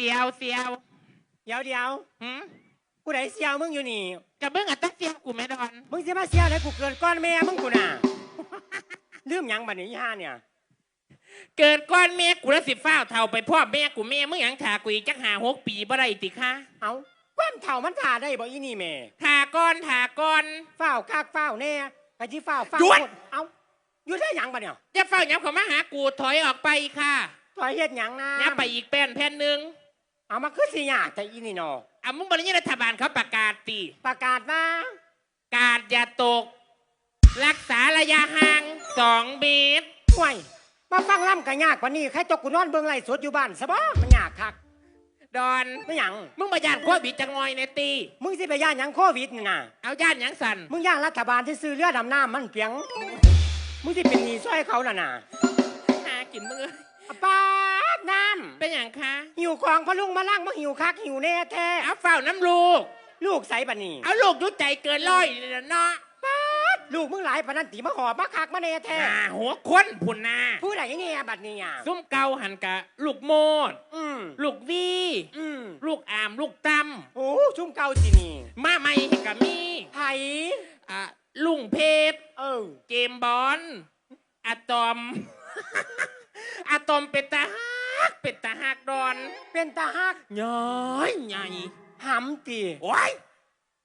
สียวเสียวเดี๋ยวเดี๋ยวหืมกูได้เสียวมึงอยู่นี่กะเบิ้งอัตตาเสียวกูแม่ดอน มึงสิมาเสียวไหนกูเกิดก้อนแม่มึงกูน่ะลืมหยังบัดนี้อีห่าเนี่ย เกิดก้อนแม่กูแล้วสิฟ้าวเท่าไปพ่อแม่กูแม่มึงหยังถากูอีกจักหาหกปีบ่ได้ติคะเอาความเถ่ามันถ่าได้บ่อีนี่แม่ถาก้อนถาก้อน ฝ้าวคักฝ้าวแน่กะจิฝ้าวฝ้าวหยุดโคตรเอาหยุดได้หยังบัดเนี่ยจะเฝ้าหยังเขามาหากูถอยออกไปค่ะ ถอยเฮ็ดหยังนะยับไปอีกแป้นแผ่นหนึ่ง เอามาคือสิยากแต่อีนี่เนาะอะมึงบริษัทรัฐบาลเขาประกาศตีประกาศว่า การอย่าตก รักษาระยะห่างสองเมตร ห่วยมาฟังล่ำก็ยากกว่านี้ใครตกกูนอนเบิ่งไล่สดอยู่บ้านซะบ่มันยากคักดอน ไม่หยัง มึงมาย่านโควิดจังงอยในตี มึงสิไปย่านหยังโควิดนี่น่ะเอาย่านหยังสันมึงย่างรัฐบาลที่ซื้อเรือดำน้ำมันเปียง มึงที่เป็นหนี้ซ้อยเขาน่ะน่ะหากินมึงเอ้ยอะป้า ดน้เป็นอย่างคะำหิวของพะลุงมาล่างมาหิวคักหิวแน่แท้เอาเฝ้าน้ำลูก ลูกใสบัดนี้เอาลูกอยุใจเกินร้อยเลยนะเนาะลูกมึงหลายปานนันตีมาหอบมาคักมาแน่แท้อ่าหัวคนพุ่นนาผู้ใดเนี่ยบัดนี้อะซุ้มเกาหันกะ ลูกโมดอืมลูกวีอืมลูกอามลูกตั้มโอ้ชุ่มเก่าสินี่มาไม่ให้กะมีไผอ่าลุงเพชรเออเจมส์บอลอะตอมอะตอมเป็นตาฮั กเป็นตาฮักดอน เป็นตาฮักย้อยใหญ่หำตีโอ้ย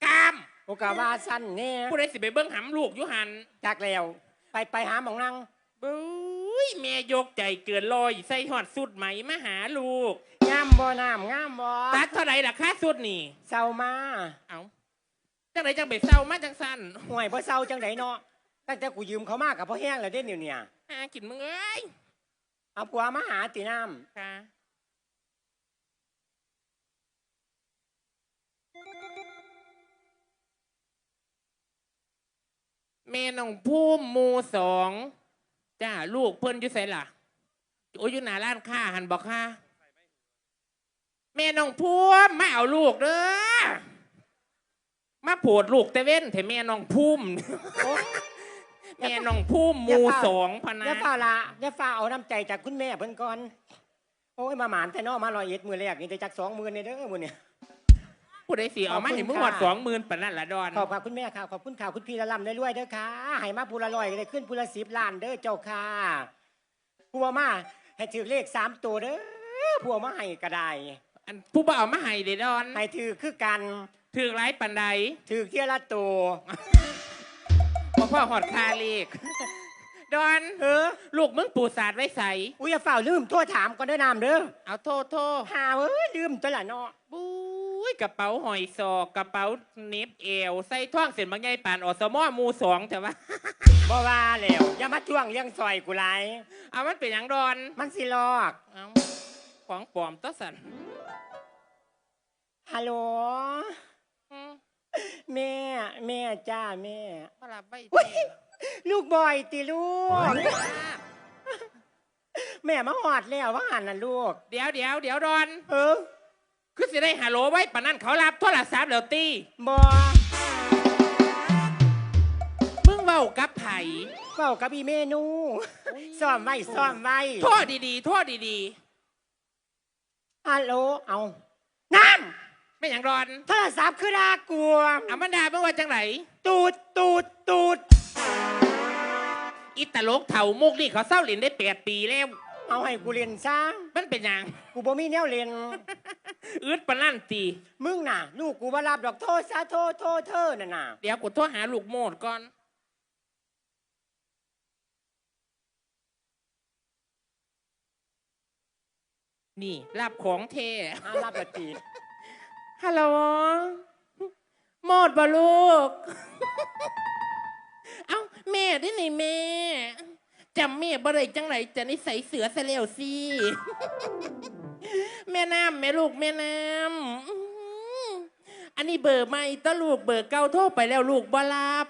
กาม โอกาว่าสั้นแน่ผู้ใดสิไปเบิ้งหำลูกอยู่หันจากแล้ว ไปไปหาหมองนั่งบุ้ยแม่ยกใจเกินลอยใส่หอดสุดไหมมาหาลูก งามบ่น้ำงามบ่ตัดเท่าไหร่ล่ะค่าสุดนี่ เศร้ามาเอาจังไหนจังไปเศร้ามาจังสั้นห่วยบ่เศร้าจังไดเนาะตั้งแต่กูยืมเขามากกับพ่อแห้งแล้วเด้เนี่ยเนี่ย หากินมึงเอ้ย เอาผัวมาหาตีน้ค่ะแม่น้องพุ่มหมูสองจ้าลูกเพิ่นอยู่ไสล่ะโอ้ยอยู่หน้าร้านค้าหันบอกค่ะแม่น้องพุ่มมาเอาลูกเด้อมาโผดลูกแต่เว้นแต่แม่น้องพุ่มำโอ้ แม่น้องพุ่มหมูสองพะอย่านะฝ่าละอย่าฝ่าเอาน้ำใจจากคุณแม่เพิ่นก่อน โอ้ยมาหมานแต่เนอมาลอยเอ็ดมือแรกนี่ได้จากสองหมื่นเนี่ยเด้อมือเนี่ยผู้ใดสีเอามาขอบคุณเห็นมึงค่ะหอดสองหมื่นปะนั่นละดอนขอบคุณแม่ค่ะขอบคุณข่าวคุณพี่ละลำได้รวยเด้อค่ะให้มาพูละลอยก็ได้ขึ้นพูละสิบล้านเด้อเจ้าค่ะผัวมาให้ถือเลขสามตัวเด้อผัวมาให้ก็ได้อันผู้บ่าวมาให้เดดอนให้ถือคือกันถือไรปันใดถือเที่ยละตัว พ่อพ่อหอดคาเลกดอนเออลูกมึงปูสาดไว้ใส อุ้ยอย่าฝ่าลืมโทษถามก่อนเด้อน้ำเด้อเอาโทษโทษหาเอ้ยลืมตัวละเนาะบุ้ยกระเป๋าหอยซอกกระเป๋าเน็บเอวใส่ท่องเส้นบางใหญ่ปานอสมอหมูสองแต่ว่า บ่ว่าแล้วอย่ามาจ้วงเลี้ยงซอยกูไรเอามันเป็นอย่างดอนมันสิลอกเอาของปลอมต้อสันฮัลโหลอืม แม่ แม่จ้าแม่มาลับไปอุ๊ยลูกบอยติลูก แม่มาหอดแล้วว่าหันน่ะลูก เดี๋ยวเดี๋ยวเดี๋ยวดอน เออคือสิได้ฮัลโหลไว้ปานนั้นเขารับโทรศัพท์แล้วตีบอมึงเว้ากับไผเฝ้ากับอีเมนูซ่อมไว้ซ่อมไว้โทษดีๆโทษดีฮัลโหลเอาน้ๆ ไม่อย่างดอนำโทรศัพท์คือดากลัวอามันดาเมื่อว่าจังไหนตูดตูดตูดอิตาลกเถามุกนี่เขาเศร้าเหรียญได้แปดปีแล้ว เอาให้กูเรียนซะมันเป็นอย่างกูบ่มีแนวเรียน อืดปานนั่นตีมึงน่ะ ลูกกูมารับดอกโทษซะโทษโทษเธอน่ะน่ะเดี๋ยวกูโทรหาลูกโมดก่อนนี่รับของเทอารับละตี ฮัลโหลโมดบ่ลูก เอ้าแม่ได้ไหนแม่จำแม่บ่ได้จังไหนจะนิสัยเสือซะแล้วสิแม่น้ำแม่ลูกแม่น้ำอันนี้เบอร์ใหม่ตะลูกเบอร์เก่าโทรไปแล้วลูกบ่รับ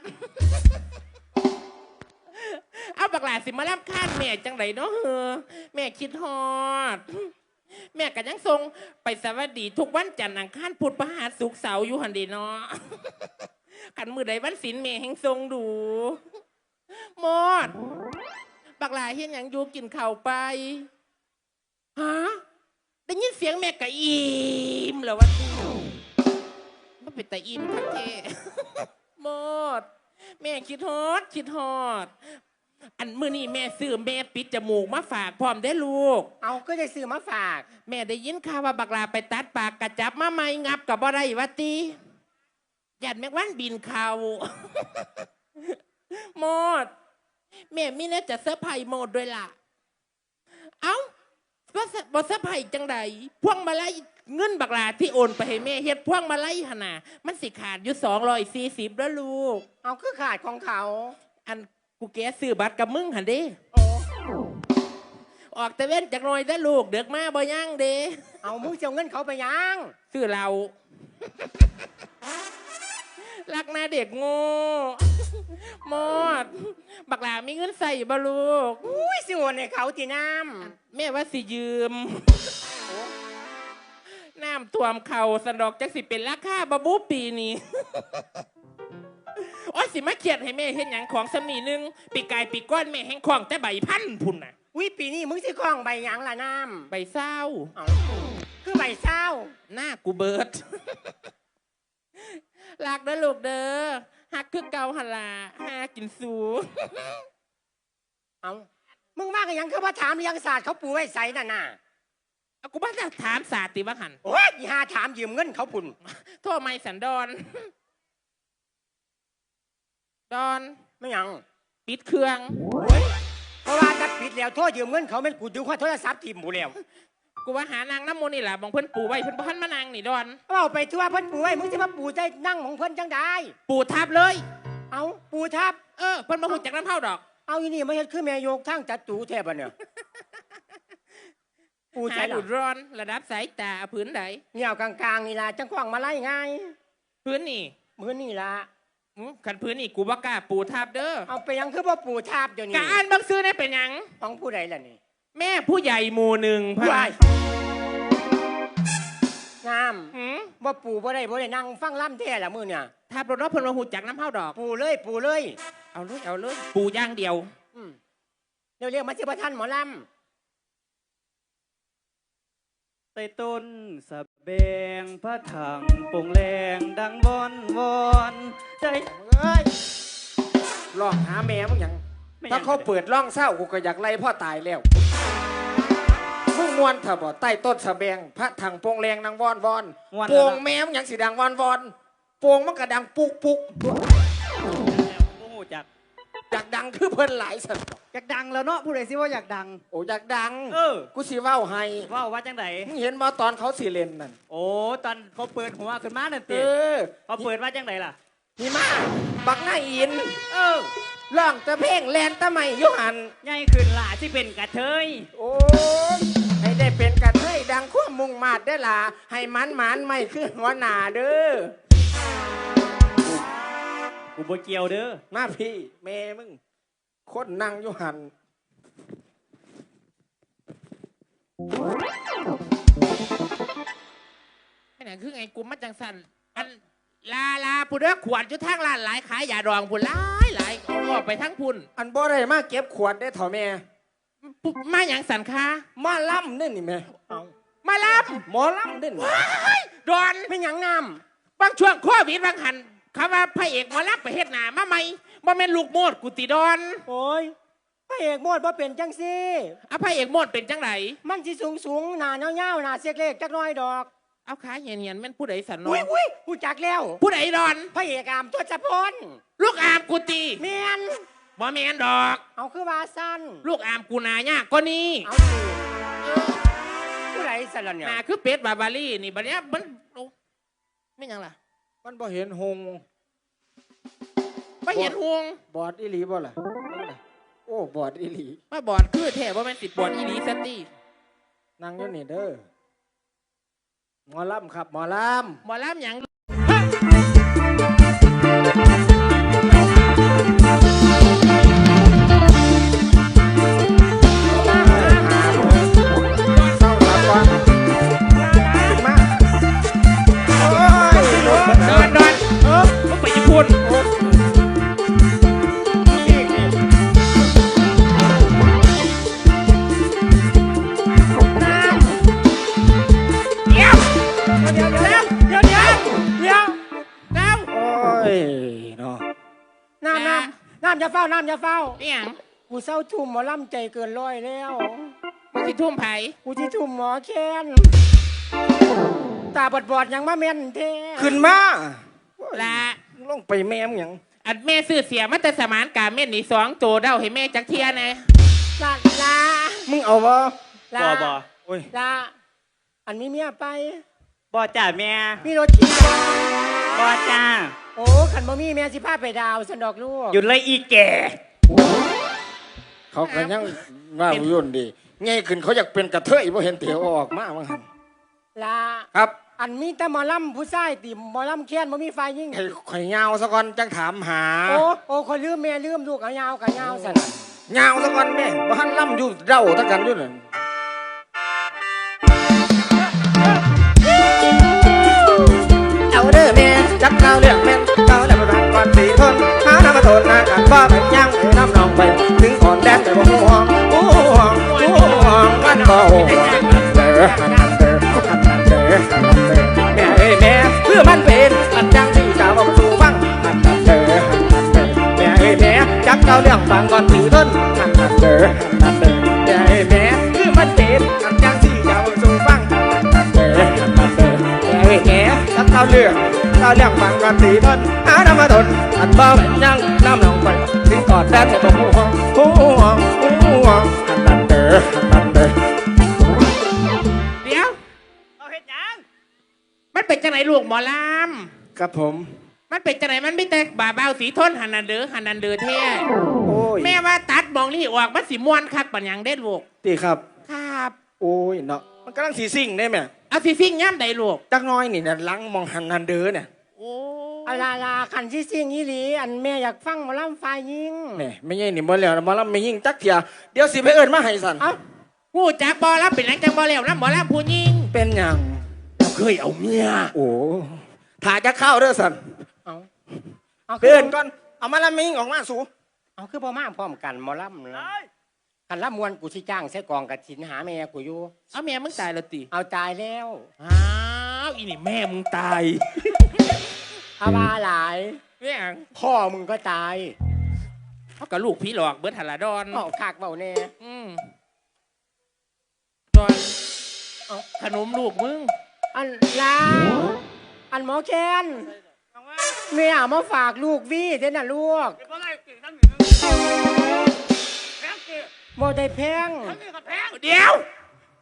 เอาบักหลาสิมารับคาดแม่จังไหนเนาะเฮอแม่คิดฮอด แม่ก็ยังทรงไปสวัสดีทุกวันจันทร์อังคารพุธพฤหัสศุกร์เสาร์อยู่หันเดีเนาะขันมือใดวันศิลแม่แห่งทรงดูหมดบักหลาเห็นอย่างอยู่กินข้าวไปฮะได้ยินเสียงแม่กะอิ่มแล้ววะทีมันเป็นแต่อิ่มทักเทหมด แม่คิดฮอดคิดฮอด อันมื้อนี้แม่ซื้อแม่ปิดจมูกมาฝากพร้อมได้อลูก เอาก็ได้ซื้อมาฝาก แม่ได้ยินข่าวว่าบักลาไปตัดปากกระจับมาไม่งับกับบ่ได้วะตียัดแมกวันบินเขาโมด แม่มีแน่จะเซอร์ไพรส์โมดด้วยล่ะ เอ้าบ่เซบ่เซอร์ไพรส์จังใดพวงมาลัยเงินบักลาที่โอนไปให้แม่เฮ็ดพวงมาลัยหนนามันสิขาดอยู่สองร้อยสี่สิบแล้วลูก เอาคือขาดของเขา อัน กูแกซื้อบัตรกับมึงหันเด้โอ้ออกแต่เว้นจากหน่อยได้อลูก เด็กมาบ่ย่างเด้เอามึงจะเอาเงินเขาไปยังชื่อเรารักนาเด็กโง่หมดบักหลามีเงินใส่บ่ลูกอุ้ยสิโอนให้เขาตีน้แม่ว่าสิยืม น้ำท่วมเข่าสนดอกจักสิเป็นราคาบะบูปีนี้ โอ้ยสิมาเขียดให้แม่เห็นหยังของสำนีหนึงปีกายปีก้อนแม่แห้งของแต่ใบพันธุ์พุ่นน่ะำอุ้ยปีนี้มึงสิคล้องใบหยังล่ะน้ใบเศร้าำเอาคือใบเศร้า หน้ากูเบิดรักเด้อลูกเด้อฮักคือเกาหนลาหากินสู เอามึงว่ากันยังคือว่าถามเรียงศาสตร์เขาปูไว้ใส่น่ะน่ะเอากูบ้าจะถามศาสตร์ติว่าหันโอ้ยอีหาถามยืมเงินเขาปุ่นโทษไม่สันดอน ดอนไม่หยังปิดเครื่อง เพราะว่าถ้าปิดแล้วโทษยืมเงินเขาเป็นกูดึงว่าโทรศัพท์ทีมหมูแล้วกูว่าหานางน้ำมนต์นี่แหละบองเพิ่นปูไว้เพิ่นบ่ทันมานางนี่ดอน เอาไปทั่วเพิ่นปูไว้มึงจะมาปูใจนั่งของเพิ่นจังได้ ปูทับเลย เอาปูทับ เออเพิ่นมาหุ่จากน้ำเท่าดอกเอาอีนี่มาเฮ็ดคือแม่โยกทั้งจัดตูแทบอะเนี่ย ปูใจหาหดูลุดดร้อนระดับสายตาเอาพื้นใดเหี่ยวกลางๆนี่ล่ะจังขวางมาไล่ง่ายพื้นนี่ มือนี่ล่ะ อื้อคันพื้นนี่กูบ่กล้าปูทับเด้อเอาไปยังคือว่าปูทับเดี๋ยวนี้กะอ่านบังซื้อได้เป็นหยังของผู้ใดล่ะนี่แม่ผู้ใหญ่หมู่หนึ่งพะว้ายงามหืมว่าปูบ่ได้บ่ได้นั่งฟังล่ำแท้ละมือเนี่ยทับรถเนาะเพิ่นมาหุ่จากน้ำเท่าดอก ปูเลยปูเลยเอาเลยเอาเลยปูอย่างเดียวอืมเดี๋ยวเรียกมาสิบ่ทันหมอลใต้ต้นสะ แบงพระถังโป่งแรงดังวอนวอนใจเอ้ยลองหาแม่มึงหยังไม่ถ้าเขาเปิดร่องเศร้ากูก็อยากไล่พ่อตายแล้วมึงมวนเถอะบ่ใต้ต้นสะแบงพระถังโปงแรงนางวอนวอนวอนโปงแม่มึงหยังสีดังวอนวอนโปงมันก็ดังปุกปุกโอ้โหจัก อยากดังคือเพิ่นหลายสัตว์อยากดังแล้วเนาะผู้ใดสิว่าอยากดัง โอ้อยากดังเออ กูสิเว้าให้ว่าว่าจังไดมึงเห็นบ่ตอนเขาสิเล่นนั่นโอ้ตอนเขาเปิดหัวขึ้นมานั่นเอติอเขาเปิดว่าจังไดล่ะนี่มาบักหน้าอินเออร้องแต่เพลงแลนแตะไม่อยุหัน ใหญ่ขึ้นล่ะที่เป็นกระเทย โอ้ยให้ได้เป็นกระเทยดังขั้วมุงมาดได้อล่ะให้มันหมันไม่ขึ้นหัวหน้าเด้อ กูบ่เกี่ยวเด้อมาพี่แม่มึงคนนั่งอยู่หันไม่ไหนคือไงกูมาจังสันอันลาลาผู้เด้อขวดอยู่ทางร้านหลายขายยาดองพุ่นหลายหลายเอาออกไปทั้งพุ่นอันบ่ได้มาเก็บขวดได้อเถ่าแม่ ปุ๊บมาอย่างสันค้ามาล่ำนี่นี่แม่ำเอามารับหมอล่ำนี่นี่ดอน ไม่หยังงาม บางช่วงโควิดบางหัน คำว่าพระเอกหมารับไปเฮ็ดหนามาไหมบ่แม่นลูกโมดกุติดอนโอ้ยพระเอกโมดบ่เป็นจังซี่ เอาพระเอกโมดเป็นจังไรมันสิสูงสูงๆหน้าเงาๆหน้าเสียกเล็กจักหน้อยดอกเอาขาเหียนเหียนๆแม่นผู้ใดสันนอุ้ยอุ้ยกูจักแล้ว ผู้ใดดอน พระเอกอามทศพลลูกอามกุติเมียนบ่แม่นดอก เอาคือว่าสั้นลูกอามกูหนายากก็นี่เอาสิผู้ใดสลันเนี่ยหนาคือเป็ดบาบารี่นี่บัดเนี้ยมันโอ้ไม่หยังล่ะ มันบ่เห็นหงไม่เห็นห่วงบอดอีหลีบ่ล่ะโอ้บอดอีหลีมาบอดคือแท้ว่าแม่นสิบอดอีหลีสตีนั่งอยู่นี่เด้อหมอล่ำครับหมอล่หมอลำหยังำน้ำอย่าเฝ้าน้ำอย่าเฝ้าเอียงกูเศร้าทุ่มหมอลำใจเกินร้อยแล้วมึงสิทุ่มไผกูที่ทุ่มหมอแค้นตาบอดบอดๆยังมาเม่นแท้ขึ้นมาละลงไปแม่มหยังอัดแม่ซื้อเสียมาแต่สมานกาเม่นนี่สองตัวเด้าให้แม่จักเทียนะลาลามึงเอาบ่ลาบ่บ่โอ้ยลาอันนี้เมียไปบ่จ้าแม่มีรถขี่บ่ บ่จ้า โอ้ขันบ่มีแม่สิพาไปดาวสันดอกลูกหยุดเลยอีแก่ เขาก็ยังว่าอยู่ยุ่นดีไงขึ้นเขาอยากเป็นกระเทยบ่เห็นเตียวออกมาว่างั้นลาครับอันมีแต่หมอลำผู้ชายติหมอลำแค้นบ่มีไฟยิ่งให้ข่อยยาวซะก่อนจังถามหา โอ้โอ้คนลืมแม่ลืมลูกเอายาวกับยาวสันยาวซะก่อนแม่บ่ทันล่ำอยู่เด้าตะกันอยู่นั่นเอาเด้อแม่ จับเก้าเลือกแม่นเก้าแล้วมาก่อนสีทนหาน้ำมาทนนากันบ่เป็นยังไอ้น้ำนองไป ถึงก่อนแดนไปบ่ห่วงห่วงห่วงมันบ่ห่วงเด้อเด้อเด้อเด้อแม่เอ้ยแม่เพื่อมันเป็นอันจังที่จะเอาสู่ฟังเด้อเด้อแม่เอ้ยแม่จับเก้าเรื่องฟังก่อนสีทนเด้อเด้อแม่เอ้ยแม่เพื่อมันเป็นอันจังที่จะเอาสู่ฟังเด้อเด้อแง่แง่ถ้าเท้าเรื่อง เท้าเรื่องฟังก่อนสีทนหาน้ำมาทนอันบ่เป็นยังน้ำลงไปถึงกอดแดนจะต้องห่วงห่วงห่วงหันดันเด้อหันดันเด้อเดี๋ยวเอาเฮ็ดหยังมันเป็นจังไหนลูกหมอลครับผม มันเป็นจังไหนมันไม่แต่บ่าเบาสีทนหันนันเด้อหันนันเด้อเท่โอ้ยแม่ว่าตัดมองนี่ออกมันสิม่วนคักปัญญังเด็ดลูกตีครับครับ โอ้ยเนาะมันกำลังสีสิ่งได้ไหมเอาสิซิ่งย่ำใดลูกจักน้อยนี่เนี่ยลังมองหันดันเด้อเนี่ย โอ้อาลาลาขันที่ซิงอีหลี อันแม่อยากฟังหมอลำไฟยิงนี่ไม่ใช่นี่บ่แล้วนะบ่แล้วไม่ยิ่งจักเถียเดี๋ยวสิไปเอิ้นมาให้สั่นเอ้าหูจักบอรับเป็นหนังจังบอแล้วนะหมอลำผู้ยิงเป็นหยังเราเคยเอาเมียโอ้ถ่าจะเข้าเด้อสั่นเอาเอาเอิ้นก่อนเอามาแล้วไม่ยิ่งออกมาสูเอาคือพ่อมาพร้อมกันหมอลำนะขันลำมวนกูสิจ้างใส่กองกระถินหาแม่กูอยู่เอาเมียมึงตายแล้วติเอาตายแล้วอ้าวอีนี่แม่มึงตาย เอามาหลายเรื่องพ่อมึงก็ตายเขากับลูกพี่หลอกเบิร์ดหัลาดอนเมาคากเบาแน่อืมดอนเอาขนมลูกมึง อันลาอันหมอแคนแม่เอามาฝากลูกวี่เด้น่ะลูกบ่ได้แพงเดี๋ยว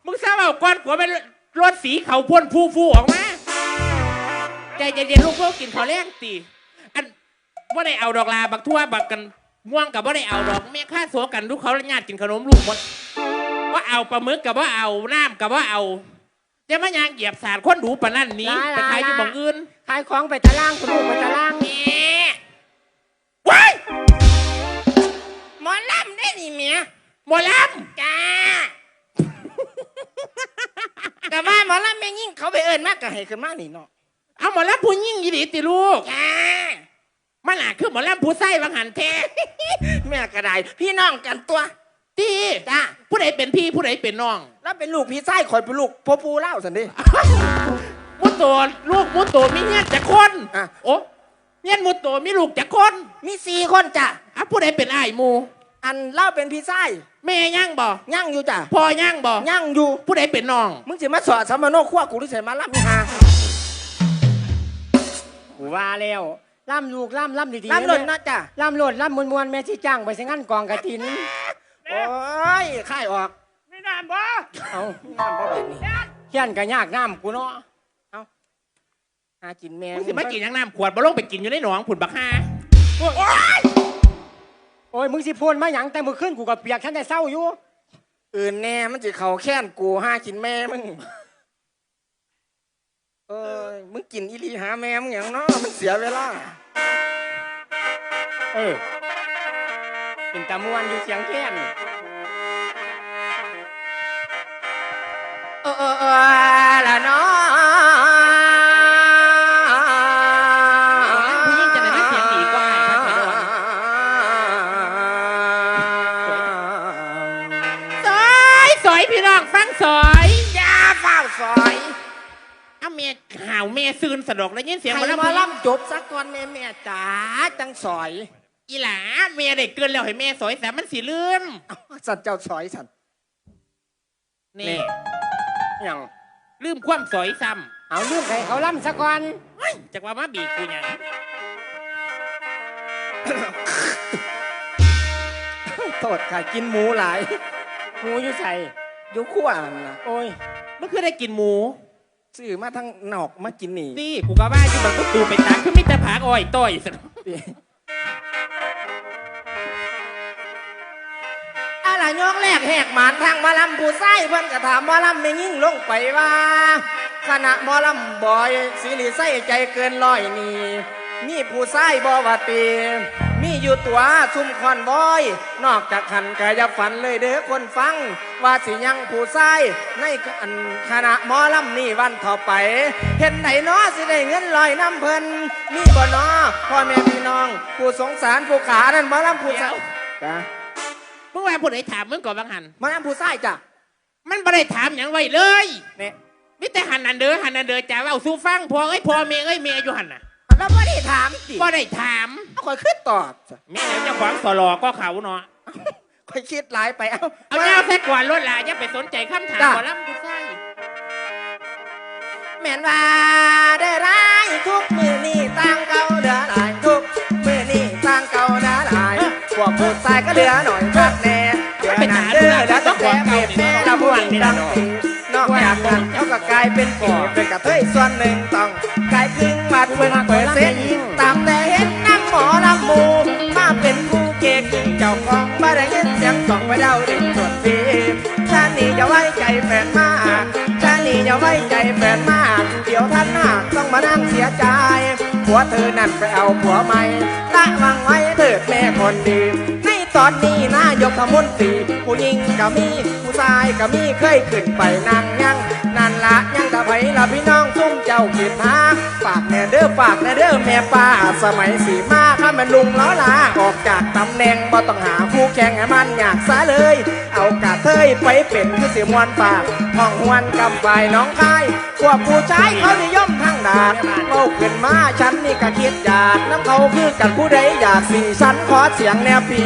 มึงทราบเอาก้อนหัวเป็นรถสีเขาพ่นฟูฟูๆออกมา ใจเย็นๆลูกพวกกินขอแรงตีอันว่าได้เอาดอกลาบักทั่วบักกันม่วงกับว่าได้เอาดอกแม่ข้าสัวกันลูกเขาญาติกินขนมลูกหมดว่าเอาปลาหมึกกับว่าเอาน้ำกับว่าเอาจะมายางเหยียบสารคนดูปะนั่นนี้ไปขายอยู่บ่องอื่นขายของไปตะล่างคุณลูกไปตะล่างแหม่ว้ายหมอลำได้นี่เมียหมอลจ้าแต่ว่าหมอลำแม่ยิ่งเขาไปเอิญมากก็ให้ขึ้นมานี่เนาะำ เอาหมอลำผู้ยิ่งยีดีติลูกจ้ามันหนาคือหมอลำผู้ไส้บางหันแท้ แม่ก็ได้พี่น้องกันตัว ตีจ้าผู้ใดเป็นพี่ผู้ใดเป็นน้อง แล้วเป็นลูกพี่ไส้คอยเป็นลูกพ่อปูเล่าสันดิ มุตโตลูกมุตโตมีเงี้ยจะคนอะ โอ้เงี้ยมุตโตมีลูกจะคนมีสี่คนจ้ะ อะผู้ใดเป็นอ้ายหมูอันเล่าเป็นพี่ไส้แม่ย่างบ่ย่างอยู่จ้ะพ่อย่างบ่ย่างอยู่ ผู้ใดเป็นน้อง มึงสิมาสอดสมโนขั้วกูหรือใส่มาล่ำฮา กูว่าแล้วล่ำลูกล่ำล่ำดีๆล่ำหล่นเนาะจ้ะล่ำหล่นล่ำมวนมวนๆแม่ที่จ้างไปใส่งั้นกองกระถินโอ้ยค่ายออกไม่นานบ่เอาน้ำบ่แบบนี้เขียนก็ยากน้ำกูเนาะหากินแมงมึงสิมากินยังน้ำขวดบ่ลงไปกินอยู่ในหนองผุนบักฮาโอ้ยมึงสิพูนมาหยังแต่มือขึ้นกูกับเปียกฉันได้เศร้าอยู่อื่นแน่มันจะเข่าแค้นกูหากินแม่มึง เออ มึงกินอีหลีหาแม่มึงอย่างเนาะมันเสียเวลา เออ เป็นตะมวนอยู่เสียงแค้นเออเออเออละเนาะ ซืนสะดอกแล้วยินเสียงให้มาแล้วหมาล่ำจบสักก่อนแม่แม่จ๋าจังสอย อีหลาแม่ได้เกินแล้วให้แม่สอยสามันสิลืมสัตว์เจ้าสอยสัตว์นี่อย่างลืมความสอยซ้เอาลืมให้เขาล่ำซะก่อนำจากว่ามาบีบกูหยังโทษค่ะกินหมูหลายหมูอยู่ใส่อยุขั้วนั่นนะโอ้ยมันคือได้กินหมู ซื้อมาทั้งนอกมากินนี่นี่กูก็ว่าอยู่มันก็ตูไปตามคือมิตรผากอ้อยต้อยสะอะไรยกแรกแหกหมานทางหมาลำผู้ไส้เพิ่นกระถามหมอลำไม่ยิ่งลงไปว่าคณะหมอลำบอยสิริไส้ใจเกินร้อยนี่มีผู้ไส้บวาตี มีอยู่ตัวซุ่มคอนบอย นอกจากขันกายฝันเลยเด้อคนฟัง ว่าสิยังผู้ไส้ในอันคณะหมอลำนี่วันต่อไป เห็นไหนน้อสิได้เงินลอยน้ำเพิ่นมีบ่น้อพ่อแม่พี่น้อง ผู้สงสารผู้ขานั่นหมอลำผู้ไส้จ้ะเมื่อวานผู้ใดถามมึงก่อนบางหันหมอลำผู้ไส้จ้ะมันไม่ได้ถามอย่างไว้เลยเนี่ยมิแต่หันนันเด้อหันนันเด้อจ้าว่าสู้ฟังพอเอ้ยพอเมย์เอ้ยเมย์อยู่หันน่ะเราไม่ได้ถามสิก็ได้ถาม คอยขึ้นตอบจ้ะแม่เดี๋ยวเจ้าของสลอก็เขาเนาะคอยคิดหลายไปเอาเอาแนวแท้ก่อนรถละอย่าไปสนใจคำถามจ้ะก่อนแล้วกูใช่แม่นว่าได้ร้ายทุกมือนี่ตั้งเก่าเดือหลายทุกมือนี่ตั้งเก่าเดือหลายพวกผู้ชายก็เหลือหน่อยพักแน่เดือนั้นเดือแล้วต้องแต่เม็ดแม่ละพวกดังสีนอกจากนั้นเขาก็กลายเป็นผีเป็นกระเทยส่วนหนึ่งต้องกลายครึ่งวัดเพิ่งเปิดเส้นตามแต่ำมูมาเป็นคู่เก่งเจ้าของบ้านได้ยินเสียงสองไปเดาดินส่วฟีชาตินี้จะไว้ใจแฟนมากชาตินี้อย่าไว้ใจแฟนมาก เดี๋ยวท่านหากต้องมานั่งเสียใจผัวเธอนั่นไปเอาผัวใหม่ละวังไว้เถิดแม่คนดีในตอนนี้นายกขมนตรีผู้หญิงก็มีผู้ชายก็มีเคยขึ้นไปนั่งยังนั่นละยังตะไผละพี่น้องซุ่มเจ้าขีดหาฝากแม่เด้อฝากแม่เด้อแม่ป้าสมัยสีมาข้าแม่ลุงล้อลาออกจากตำแหน่งบ่ต้องหาคู่แข่งให้มันอยากซะเลย เอากาเทยไปเป็นคือเสียมวนปากห้องหวนกำไฟน้องคายพวกผู้ชายเขานิยมทั้งดาดเอาขึ้นมาฉันนี่ก็คิดอยากน้ำเขาคือกันผู้ใดอยากสี่ฉันขอเสียงแนวปี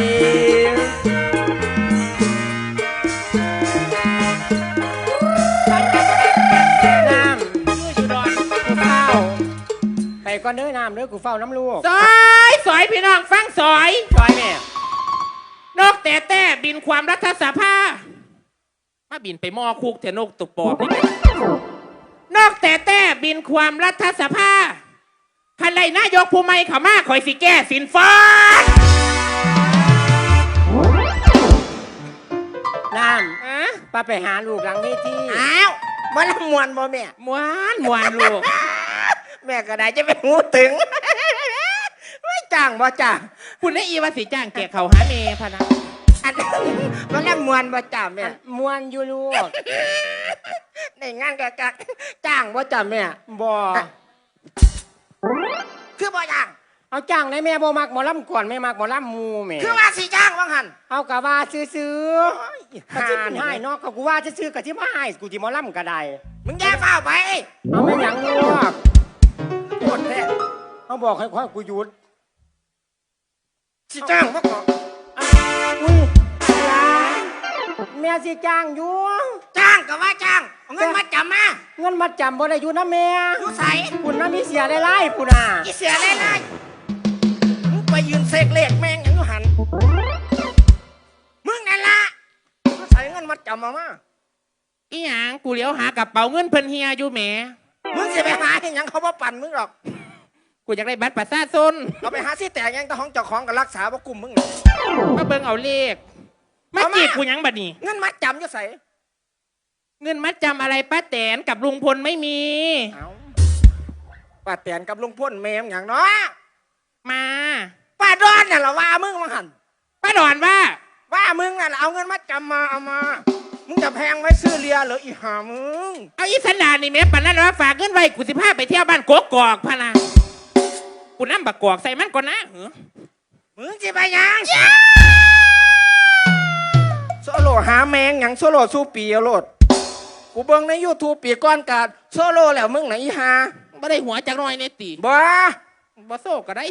ก่อนเด้อน้ำเด้อกูเฝ้าน้ำลูกสอยสอยพี่น้องฟังสอยซอยแม่นกแต่แต่บินความรัฐสภา มาบินไปมอคุกเถอะนกตุกปอบนี่นกแต่แต่บินความรัฐสภาคันไรนายกผู้ไม่เขามาคอยสิแก้สินฟ้าน้อะำป้าไปหาลูกหลังเวทีอ้าวมาละมวนบ่แม่มวนมวนลูก แม่ก็ได้จะเป็นหูตึง ไม่จ้างบ่จ้าคุณได้อีว่าสิจ้างแกเขาหาเมพะนะอันนั้นมันละมวนบ่จ้าแม่มวนอยู่ลูกในงานกะกะจ้างบ่จ้าแม่บ่คือบ่จ้างเอาจ้างในแม่บ่มักหมอลำก่อนแม่มักหมอลำหมูแม่คือว่าสิจ้างว่าหันเอากะว่าซื้อๆกะสิเป็นให้เนอกกะกูว่าซื้อๆกะที่มาให้กูที่หมอลำก็ได้มึงแย่เฝ้าไปเอาไม่หยังลูกป วดแท้เขาบอกให้ข้อยกูหยุดสิจ้างบ่ก่อนอะอุ้ยหลานแม่สิจ้างอยู่จ้างก็ว่าจ้างเอาเงินมาจำมาเงินมาจำบ่ได้อยู่นะแม่อยู่ใส่คุณน่ะมีเสียได้ไล่คุณน่ะอีเสียเลยเลยมึงไปยืนเสกเลขแม่งอย่างอยู่หันมึงนั่นละมาใส่เงินมาจำมามาอีหยังกูเลี้ยวหากระเป๋าเงินเพิ่นเฮียอยู่แหม มึงสิไปหาให้หยังเขาบ่ปั่นมึงหรอก กูอยากได้บัตรประชาชนเอาไปหาสิแต่ยังแตะห้องเจ้าของกับรักษาบ่กลุ่มมึงมาเบิ่งเอาเลขมาเอามา จีบกูหยังบัดนี้ เงินมาจำอยู่ใส่เงินมัดจำอะไรป้าแตนกับลุงพลไม่มี เอาป้าแตนกับลุงพ่นแมมอย่างเนาะมาป้าดอนน่ะละว่ามึงมาหันป้าดอนว่า ว่ามึงน่ะเอาเงินมาจำมาเอามา มึงจะแพงไว้ซื้อเรียเหรออีห่ามึง เอาอีสันดานนี่แม่ปันนั้นว่าฝากเงินไว้กูสิพาไปเที่ยวบ้านกกอกพะนะกูนั่บักกอกใส่มันก่อนนะเหรอมึงจะไปหยังโซโลหาแมงหยังโซโลสู้ปีเอาโลดกูกูเบิ่งใน YouTube ปีก่อนกาโซโล่แล้วมึงไหนะอีหาบ่ได้หัวจักหน่อยเนี่ยติบ่บ่โซก็ได้